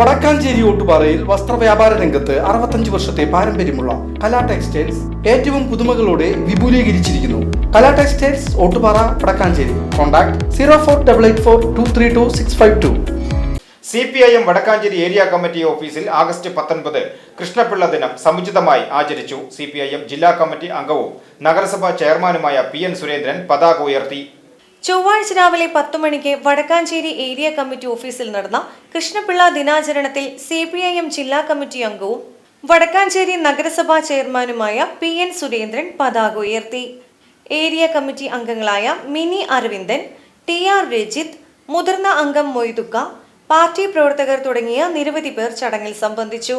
വടക്കാഞ്ചേരി ഓട്ടുപാറയിൽ വസ്ത്രവ്യാപാര രംഗത്ത് അറുപത്തഞ്ച് വർഷത്തെ പാരമ്പര്യമുള്ള കലാ ടെക്സ്റ്റൈൽസ് ഏറ്റവും പുതുമകളോടെ വിപുലീകരിച്ചിരിക്കുന്നു. Kala textiles Ottupara Vadakkanchery. Contact zero four double eight four two three two six five two. C P I M Vadakkanchery area committee ഓഫീസിൽ August പത്തൊൻപത് കൃഷ്ണപിള്ള ദിനം സമുചിതമായി ആചരിച്ചു സി പി ഐ എം ജില്ലാ കമ്മിറ്റി അംഗവും നഗരസഭാ ചെയർമാനുമായ പി എൻ സുരേന്ദ്രൻ പതാക ഉയർത്തി. ചൊവ്വാഴ്ച രാവിലെ പത്തു മണിക്ക് വടക്കാഞ്ചേരി ഏരിയ കമ്മിറ്റി ഓഫീസിൽ നടന്ന കൃഷ്ണപിള്ള ദിനാചരണത്തിൽ സി പി ഐ എം ജില്ലാ കമ്മിറ്റി അംഗവും വടക്കാഞ്ചേരി നഗരസഭാ ചെയർമാനുമായ പി എൻ സുരേന്ദ്രൻ പതാക ഉയർത്തി. ഏരിയ കമ്മിറ്റി അംഗങ്ങളായ മിനി അരവിന്ദൻ ടി ആർ രജിത്ത് മുതിർന്ന അംഗം മൊയ്തുക്ക പാർട്ടി പ്രവർത്തകർ തുടങ്ങിയ നിരവധി പേർ ചടങ്ങിൽ സംബന്ധിച്ചു.